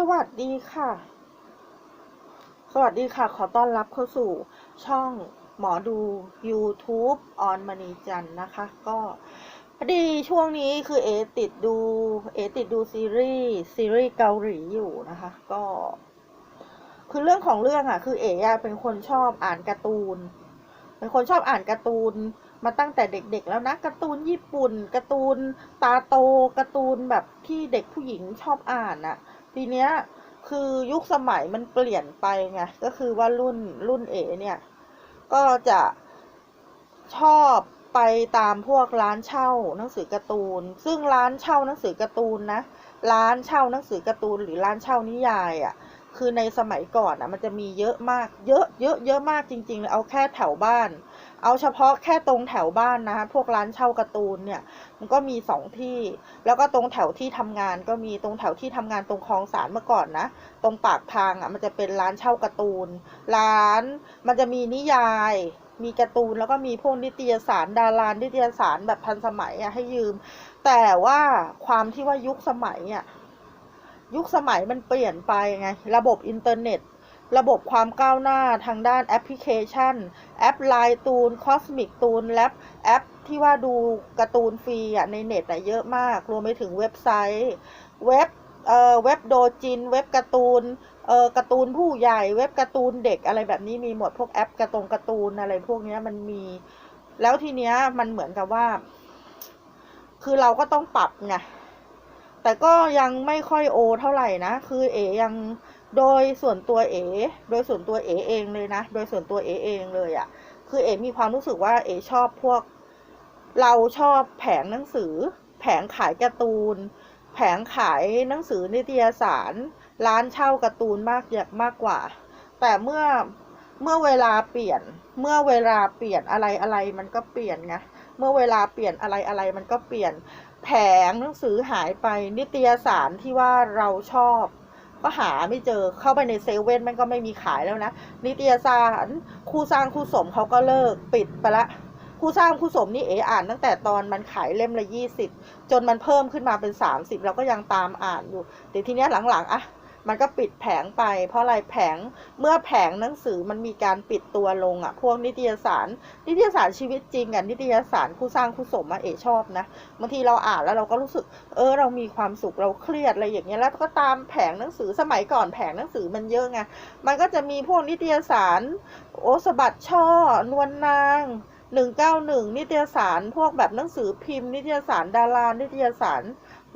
สวัสดีค่ะ สวัสดีค่ะ ขอต้อนรับเข้าสู่ช่องหมอดู YouTube ออนมณีจันนะคะ ก็พอดีช่วงนี้คือเอติดดู เอติดดูซีรีส์ซีรีส์เกาหลีอยู่นะคะ ก็ คือเรื่องของเรื่องอะ คือเอ๋อะเป็นคนชอบอ่านการ์ตูน เป็นคนชอบอ่านการ์ตูนมาตั้งแต่เด็กๆแล้วนะการ์ตูนญี่ปุ่นการ์ตูนตาโตการ์ตูนแบบที่เด็กผู้หญิงชอบอ่านอะ ทีเนี้ยคือยุคสมัยมันเปลี่ยนไปไงก็คือว่ารุ่นรุ่นเอเนี่ย ก็จะชอบไปตามพวกร้านเช่าหนังสือการ์ตูน ซึ่งร้านเช่าหนังสือการ์ตูนนะร้านเช่าหนังสือการ์ตูนหรือร้านเช่านิยายอะ่ะ คือในสมัยก่อนอะมันจะมีเยอะมาก เยอะเยอะเยอะมากจริงๆเลยเอาแค่แถวบ้าน เอาเฉพาะแค่ตรงแถวบ้านนะคะพวกร้านเช่าการ์ตูนเนี่ย มันก็มีสองที่ แล้วก็ตรงแถวที่ทำงานก็มีตรงแถวที่ทำงานตรงคลองสารเมื่อก่อนนะ ตรงปากทางอะมันจะเป็นร้านเช่าการ์ตูน ร้านมันจะมีนิยายมีการ์ตูนแล้วก็มีพวกนิตยสารดารานิตยสารแบบทันสมัยอะให้ยืม แต่ว่าความที่ว่ายุคสมัยอะยุคสมัยมันเปลี่ยนไปไง ระบบอินเทอร์เน็ต ระบบความก้าวหน้าทางด้านแอปพลิเคชัน แอปไลน์ตูนคอสมิกตูนแลปแอปที่ว่าดูการ์ตูนฟรีอะในเน็ตอะเยอะมาก รวมไปถึงเว็บไซต์ เว็บเอ่อเว็บโดจิน เว็บการ์ตูนเอ่อการ์ตูนผู้ใหญ่ เว็บการ์ตูนเด็กอะไรแบบนี้มีหมดพวกแอปการ์ตงการ์ตูนอะไรพวกนี้มันมี แล้วทีเนี้ยมันเหมือนกับว่า คือเราก็ต้องปรับไงแต่ก็ยังไม่ค่อยโอเท่าไหร่นะ คือเอยัง โดยส่วนตัวเอโดยส่วนตัวเอเองเลยนะ โดยส่วนตัวเอเองเลยอะ่ะ คือเอมีความรู้สึกว่าเอชอบพวก เราชอบแผงหนังสือ แผงขายการ์ตูน แผงขายหนังสือนิตยสาร ร้านเช่าการ์ตูนมากอยากมากกว่า แต่เมื่อเมื่อเวลาเปลี่ยน เมื่อเวลาเปลี่ยนอะไรอะไรมันก็เปลี่ยนไง เมื่อเวลาเปลี่ยนอะไรอะไรมันก็เปลี่ยน แผงหนังสือหายไปนิตยสารที่ว่าเราชอบ ก็หาไม่เจอเข้าไปในเซเว่นมันก็ไม่มีขายแล้วนะ นิตยสารคู่สร้างคู่สมเขาก็เลิกปิดไปละคู่สร้างคู่สมนี่เออ่านตั้งแต่ตอนมันขายเล่มละยี่สิบจนมันเพิ่มขึ้นมาเป็นสามสิบเราก็ยังตามอ่านอยู่แต่ทีเนี้ยหลังๆอะ มันก็ปิดแผงไป เพราะอะไรแผงเมื่อแผงหนังสือมันมีการปิดตัวลงอะพวกนิตยสาร นิตยสารชีวิตจริงอะนิตยสารคู่สร้างคู่สมอะเอชอบนะบางทีเราอ่านแล้วเราก็รู้สึก เออ เรามีความสุขเราเครียดอะไรอย่างเงี้ยแล้วก็ตามแผงหนังสือสมัยก่อนแผงหนังสือมันเยอะไงมันก็จะมีพวกนิตยสารโอสบัดช่อนวลนางหนึ่งเก้าหนึ่งนิตยสาร พวกแบบหนังสือพิมพ์ นิตยสารดารา นิตยสาร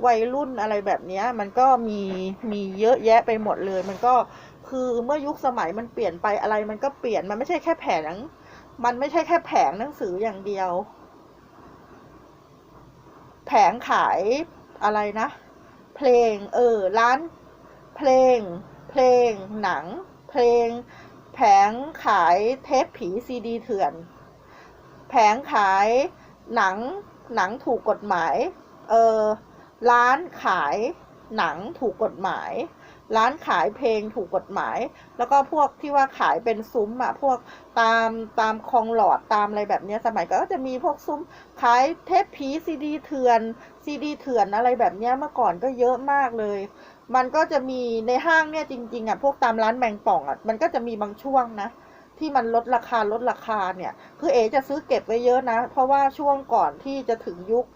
วัยรุ่นอะไรแบบนี้มันก็มีมีเยอะแยะไปหมดเลย มันก็คือเมื่อยุคสมัยมันเปลี่ยนไปอะไร มันก็เปลี่ยนมันไม่ใช่แค่แผงมันไม่ใช่แค่แผงหนังสืออย่างเดียว แผงขายอะไรนะ เพลง เออ ร้าน เพลง เพลง หนัง เพลง แผงขายเทปผีซีดีเถื่อน แผงขายหนัง หนังถูกกฎหมาย เออ ร้านขายหนังถูกกฎหมาย ร้านขายเพลงถูกกฎหมาย แล้วก็พวกที่ว่าขายเป็นซุ้มอะพวกตามตามคลองหลอดตามอะไรแบบเนี้ยสมัยก่อนก็จะมีพวกซุ้มขายเทปผีซีดีเถื่อนซีดีเถื่อนอะไรแบบเนี้ยเมื่อก่อนก็เยอะมากเลย มันก็จะมีในห้างเนี่ยจริงๆอะพวกตามร้านแมงป่องอะมันก็จะมีบางช่วงนะที่มันลดราคาลดราคาเนี่ย คือเอจะซื้อเก็บไว้เยอะนะ เพราะว่าช่วงก่อนที่จะถึงยุค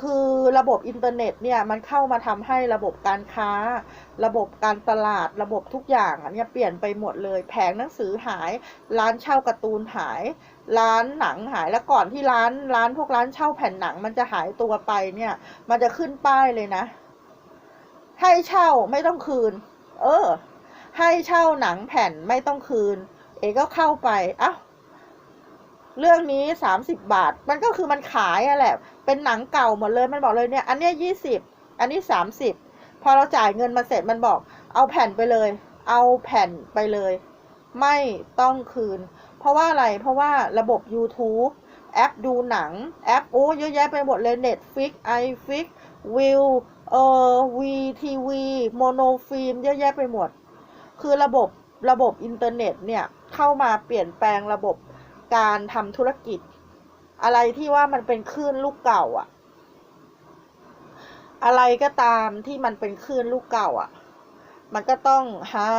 คือระบบอินเทอร์เน็ตเนี่ยมันเข้ามาทำให้ระบบการค้า ระบบการตลาดระบบทุกอย่างอันนี้เปลี่ยนไปหมดเลย แผงหนังสือหาย ร้านเช่าการ์ตูนหาย ร้านหนังหายแล้วก่อนที่ร้านร้านพวกร้านเช่าแผ่นหนังมันจะหายตัวไปเนี่ย มันจะขึ้นป้ายเลยนะ ให้เช่าไม่ต้องคืน เออ ให้เช่าหนังแผ่นไม่ต้องคืน เอก็เข้าไปอ้า เรื่องนี้สามสิบบาท มันก็คือมันขายอะแหละ เป็นหนังเก่าหมดเลย มันบอกเลยเนี่ย อันเนี้ยยี่สิบ อันนี้สามสิบพอเราจ่ายเงินมาเสร็จมันบอก เอาแผ่นไปเลย เอาแผ่นไปเลย ไม่ต้องคืน เพราะว่าอะไร เพราะว่าระบบ YouTube แอปดูหนัง แอปโอ้เยอะแยะไปหมดเลย Netflix iFlix วิวเอ่อ VTV โมโนฟิล์มเยอะแยะไปหมด คือระบบระบบอินเทอร์เน็ตเนี่ย เข้ามาเปลี่ยนแปลงระบบ การทำธุรกิจ อะไรที่ว่ามันเป็นคลื่นลูกเก่าอะอะไรก็ตามที่มันเป็นคลื่นลูกเก่าอะมันก็ต้องหา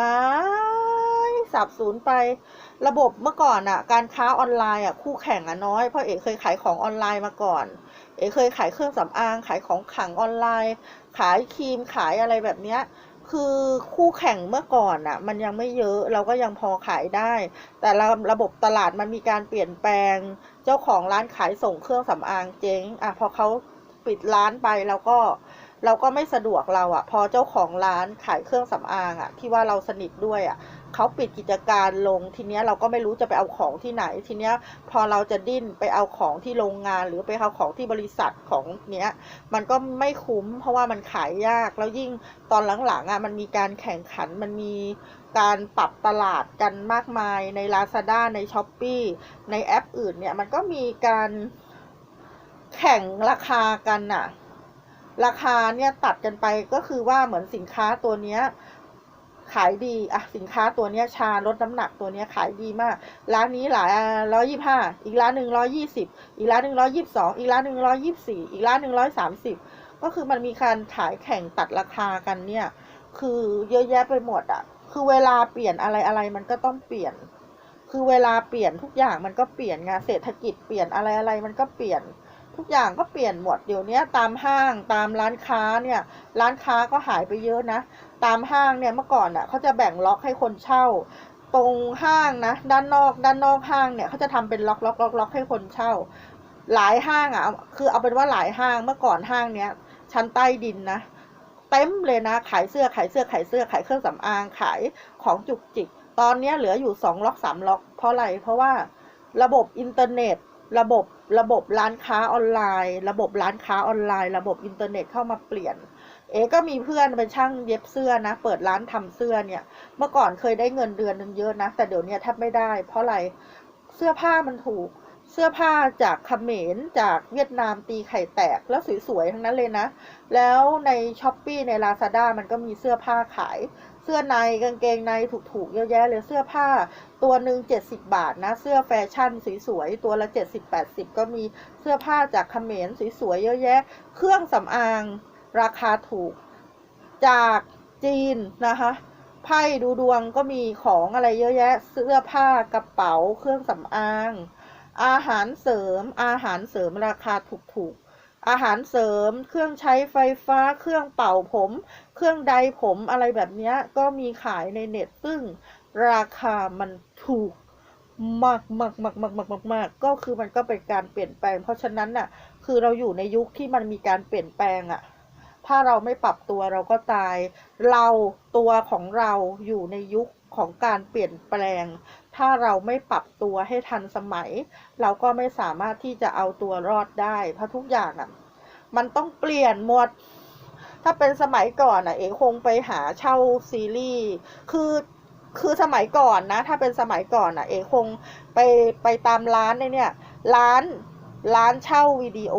ยสับสูญไประบบเมื่อก่อนอะการค้าออนไลน์อะคู่แข่งอะน้อยเพราะเอกเคยขายของออนไลน์มาก่อน เอกเคยขายเครื่องสำอางขายของขังออนไลน์ ขายครีมขายอะไรแบบเนี้ย คือคู่แข่งเมื่อก่อนอะมันยังไม่เยอะเราก็ยังพอขายได้ แต่ระระบบตลาดมันมีการเปลี่ยนแปลง เจ้าของร้านขายส่งเครื่องสำอางเจ๊งอะพอเขาปิดร้านไปเราก็ เราก็ไม่สะดวกเราอะพอเจ้าของร้านขายเครื่องสำอางอะที่ว่าเราสนิทด้วยอะเขาปิดกิจการลงทีเนี้ยเราก็ไม่รู้จะไปเอาของที่ไหน ทีเนี้ยพอเราจะดิ้นไปเอาของที่โรงงานหรือไปเอาของที่บริษัทของเนี้ย มันก็ไม่คุ้ม เพราะว่ามันขายยากแล้วยิ่งตอนหลังๆอะมันมีการแข่งขันมันมีการปรับตลาดกันมากมายใน Lazada ใน s h อ p e e ในแอปอื่นเนี่ยมันก็มีการแข่งราคากันน่ะ ราคาเนี่ยตัดกันไปก็คือว่าเหมือนสินค้าตัวเนี้ยขายดีอะสินค้าตัวเนี้ยชาลดน้ำหนักตัวเนี้ยขายดีมาก ร้านนี้หลายร้อยยี่ห้าอีกร้านหนึ่งร้อยี่สิบอีกร้านหนึ่งร้อยี่สิบสองอีกร้านหนึ่งร้อยี่สี่อีกร้านหนึ่งร้อยสามสิบก็คือมันมีการขายแข่งตัดราคากันเนี่ย คือเยอะแยะไปหมดอะ คือเวลาเปลี่ยนอะไรอะไรมันก็ต้องเปลี่ยน คือเวลาเปลี่ยนทุกอย่างมันก็เปลี่ยนไงเศรษฐกิจเปลี่ยนอะไรอะไรมันก็เปลี่ยน ทุกอย่างก็เปลี่ยนหมดเดี๋ยวนี้ตามห้างตามร้านค้าเนี่ย ร้านค้าก็หายไปเยอะนะ ตามห้างเนี่ยเมื่อก่อนอะเขาจะแบ่งล็อกให้คนเช่า ตรงห้างนะ ด้านนอก ด้านนอกห้างเนี่ยเขาจะทำเป็นล็อกล็อกล็อกล็อกให้คนเช่า หลายห้างอะคือเอาเป็นว่าหลายห้างเมื่อก่อนห้างเนี้ยชั้นใต้ดินนะเต็มเลยนะ ขายเสื้อขายเสื้อขายเสื้อขายเครื่องสำอางขายของจุกจิก ตอนนี้เหลืออยู่สองล็อกสามล็อก เพราะอะไรเพราะว่าระบบอินเทอร์เน็ต ระบบระบบร้านค้าออนไลน์ ระบบร้านค้าออนไลน์ ระบบอินเทอร์เน็ตเข้ามาเปลี่ยน เอ๋ก็มีเพื่อนเป็นช่างเย็บเสื้อนะ เปิดร้านทำเสื้อเนี่ย เมื่อก่อนเคยได้เงินเดือนนึงเยอะนะ แต่เดี๋ยวนี้แทบไม่ได้ เพราะอะไร เสื้อผ้ามันถูก เสื้อผ้าจากเขมรจากเวียดนามตีไข่แตกแล้วสวยๆทั้งนั้นเลยนะ แล้วในช้อปปีใน Lazada มันก็มีเสื้อผ้าขาย สื้อในกางเกงในถูกๆเยอะแยะเลยเสื้อผ้า ตัวหนึ่ง70 บาทนะ เสื้อแฟชั่นสวยๆตัวละ 70-80 ก็มีเสื้อผ้าจากเขมรสวยๆเยอะแยะ เครื่องสำอางราคาถูกจากจีนนะคะไพ่ดูดวงก็มีของอะไรเยอะแยะ เสื้อผ้ากระเป๋า เครื่องสำอาง อาหารเสริมอาหารเสริมราคาถูกๆ อาหารเสริม เครื่องใช้ไฟฟ้า เครื่องเป่าผม เครื่องใดผมอะไรแบบนี้ก็มีขายในเน็ตซึ่งราคามันถูกมากมากมากมากมากมากมากก็คือมันก็เป็นการเปลี่ยนแปลง เพราะฉะนั้นน่ะ คือเราอยู่ในยุคที่มันมีการเปลี่ยนแปลงอะ ถ้าเราไม่ปรับตัวเราก็ตาย เราตัวของเราอยู่ในยุคของการเปลี่ยนแปลง ถ้าเราไม่ปรับตัวให้ทันสมัย เราก็ไม่สามารถที่จะเอาตัวรอดได้ เพราะทุกอย่างอะ มันต้องเปลี่ยนหมด ถ้าเป็นสมัยก่อนอะ เอ๋คงไปหาเช่าซีรีส์ คือคือสมัยก่อนนะ ถ้าเป็นสมัยก่อนอะ เอ๋คงไปไปตามร้านเนี่ย ร้าน ร้านเช่าวิดีโอ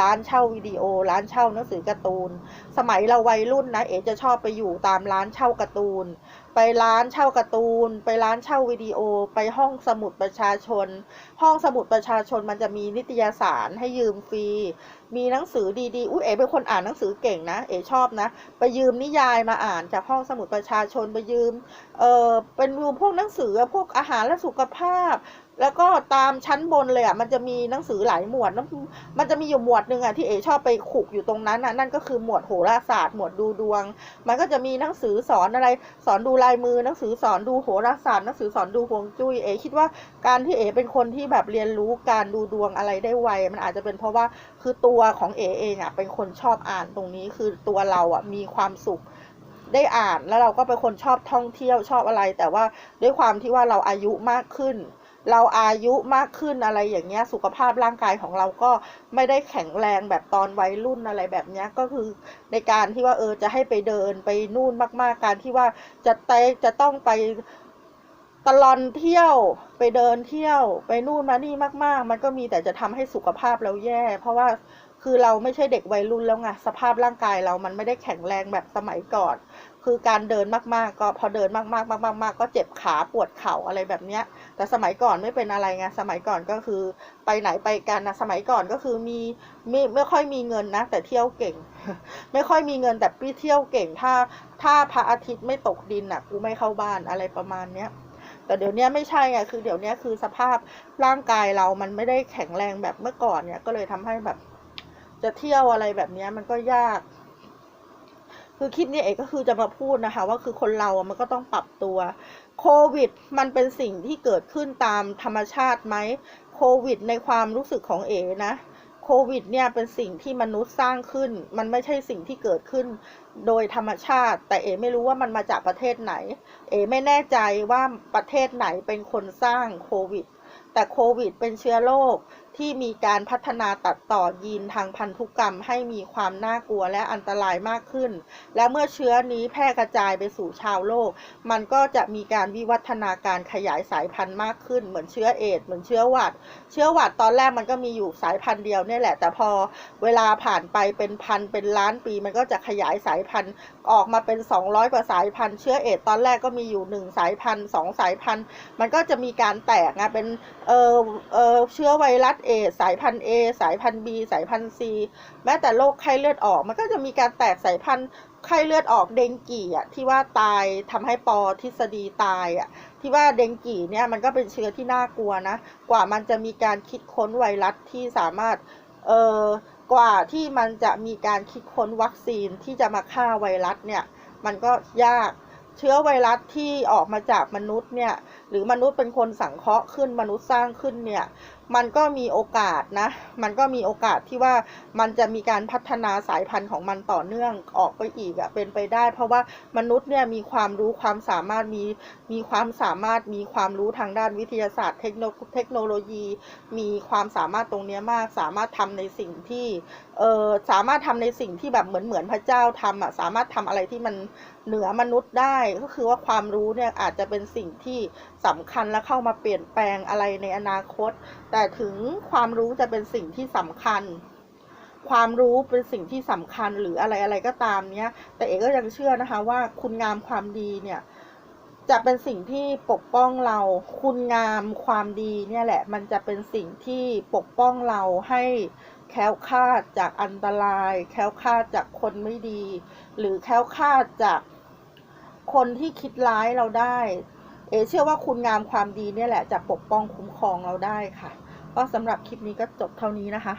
ร้านเช่าวิดีโอ ร้านเช่าหนังสือการ์ตูน สมัยเราวัยรุ่นนะเอ๋จะชอบไปอยู่ตามร้านเช่าการ์ตูน ไปร้านเช่าการ์ตูน ไปร้านเช่าวิดีโอ ไปห้องสมุดประชาชน ห้องสมุดประชาชนมันจะมีนิตยสารให้ยืมฟรี มีหนังสือดีๆ อุ้ยเอ๋เป็นคนอ่านหนังสือเก่งนะ เอ๋ชอบนะ ไปยืมนิยายมาอ่านจากห้องสมุดประชาชนไปยืม เออเป็นรวมพวกหนังสือพวกอาหารและสุขภาพ แล้วก็ตามชั้นบนเลยอะมันจะมีหนังสือหลายหมวดนะมันจะมีอยู่หมวดหนึ่งอะที่เอชอบไปขุกอยู่ตรงนั้นอะนั่นก็คือหมวดโหราศาสตร์หมวดดูดวง มันก็จะมีหนังสือสอนอะไร สอนดูลายมือหนังสือสอนดูโหราศาสตร์หนังสือสอนดูฮวงจุ้ยเอคิดว่าการที่เอเป็นคนที่แบบเรียนรู้การดูดวงอะไรได้ไว มันอาจจะเป็นเพราะว่าคือตัวของเอเองอะเป็นคนชอบอ่านตรงนี้คือตัวเราอะมีความสุขได้อ่านแล้วเราก็เป็นคนชอบท่องเที่ยวชอบอะไร แต่ว่าด้วยความที่ว่าเราอายุมากขึ้น เราอายุมากขึ้นอะไรอย่างเงี้ยสุขภาพร่างกายของเราก็ไม่ได้แข็งแรงแบบตอนวัยรุ่นอะไรแบบเนี้ยก็คือในการที่ว่าเออจะให้ไปเดินไปนู่นมาก ๆ การที่ว่าจะเตะจะต้องไปตลอนเที่ยวไปเดินเที่ยว ไปนู่นมานี่มาก ๆ มันก็มีแต่จะทำให้สุขภาพเราแย่ เพราะว่า คือเราไม่ใช่เด็กวัยรุ่นแล้วไงสภาพร่างกายเรามันไม่ได้แข็งแรงแบบสมัยก่อน คือการเดินมากๆ ก็พอเดินมากๆมากๆๆก็เจ็บขาปวดเข่าอะไรแบบเนี้ย แต่สมัยก่อนไม่เป็นอะไรไงสมัยก่อนก็คือ ไปไหนไปกันนะสมัยก่อนก็คือมีไม่ไม่ค่อยมีเงินนะ แต่เที่ยวเก่ง ไม่ค่อยมีเงินแต่พี่เที่ยวเก่ง ถ้าถ้าพระอาทิตย์ไม่ตกดินอะกูไม่เข้าบ้านอะไรประมาณเนี้ยแต่เดี๋ยวนี้ไม่ใช่ไงคือเดี๋ยวนี้คือสภาพร่างกายเรามันไม่ได้แข็งแรงแบบเมื่อก่อนเนี่ยก็เลยทำให้แบบ จะเที่ยวอะไรแบบนี้มันก็ยาก คือคลิปนี้เอกก็คือจะมาพูดนะคะ ว่าคือคนเรามันก็ต้องปรับตัวโควิดมันเป็นสิ่งที่เกิดขึ้นตามธรรมชาติไหมโควิดในความรู้สึกของเอนะโควิดเนี่ยเป็นสิ่งที่มนุษย์สร้างขึ้น มันไม่ใช่สิ่งที่เกิดขึ้นโดยธรรมชาติ แต่เอไม่รู้ว่ามันมาจากประเทศไหน เอไม่แน่ใจว่าประเทศไหนเป็นคนสร้างโควิด แต่โควิดเป็นเชื้อโรคที่มีการพัฒนาตัดต่อยีนทางพันธุกรรมให้มีความน่ากลัวและอันตรายมากขึ้น และเมื่อเชื้อนี้แพร่กระจายไปสู่ชาวโลก มันก็จะมีการวิวัฒนาการขยายสายพันธุ์มากขึ้น เหมือนเชื้อเอดเหมือนเชื้อหวัด เชื้อหวัดตอนแรกมันก็มีอยู่สายพันธุ์เดียวเนี่ยแหละ แต่พอเวลาผ่านไปเป็นพันเป็นล้านปี มันก็จะขยายสายพันธุ์ออกมาเป็น 200 กว่าสายพันธุ์ เชื้อเอดตอนแรกก็มีอยู่ 1 สายพันธุ์สองสายพันธุ์ มันก็จะมีการแตกไงเป็นเออเออเชื้อไวรัสเอสายพันธุ์ A สายพันธุ์ B สายพันธุ์ C แม้แต่โรคไข้เลือดออก มันก็จะมีการแตกสายพันธุ์ไข้เลือดออกเดงกีอะที่ว่าตายทำให้ปอทฤษฎีตายอะที่ว่าเดงกีเนี่ยมันก็เป็นเชื้อที่น่ากลัวนะ กว่ามันจะมีการคิดค้นไวรัสที่สามารถเออกว่าที่มันจะมีการคิดค้นวัคซีนที่จะมาฆ่าไวรัสเนี่ยมันก็ยากเชื้อไวรัสที่ออกมาจากมนุษย์เนี่ย หรือมนุษย์เป็นคนสังเคราะห์ขึ้นมนุษย์สร้างขึ้นเนี่ย มันก็มีโอกาสนะ มันก็มีโอกาสที่ว่ามันจะมีการพัฒนาสายพันธุ์ของมันต่อเนื่องออกไปอีกอะเป็นไปได้ เพราะว่ามนุษย์เนี่ยมีความรู้ความสามารถมีมีความสามารถมีความรู้ทางด้านวิทยาศาสตร์เทคโนเทคโนโลยี มีความสามารถตรงเนี้ยมาก สามารถทำในสิ่งที่เออสามารถทำในสิ่งที่แบบเหมือนเหมือนพระเจ้าทำอะสามารถทำอะไรที่มันเหนือมนุษย์ได้ก็คือว่าความรู้เนี่ยอาจจะเป็นสิ่งที่สำคัญและเข้ามาเปลี่ยนแปลงอะไรในอนาคต แต่ถึงความรู้จะเป็นสิ่งที่สำคัญ ความรู้เป็นสิ่งที่สำคัญหรืออะไรอะไรก็ตามเนี้ย แต่เอกก็ยังเชื่อนะคะว่าคุณงามความดีเนี่ยจะเป็นสิ่งที่ปกป้องเราคุณงามความดีเนี่ยแหละ มันจะเป็นสิ่งที่ปกป้องเราให้แคล้วคลาดจากอันตราย แคล้วคลาดจากคนไม่ดี หรือแคล้วคลาดจากคนที่คิดร้ายเราได้ เอเชื่อว่าคุณงามความดีเนี่ยแหละจะปกป้องคุ้มครองเราได้ค่ะ ก็สำหรับคลิปนี้ก็จบเท่านี้นะคะ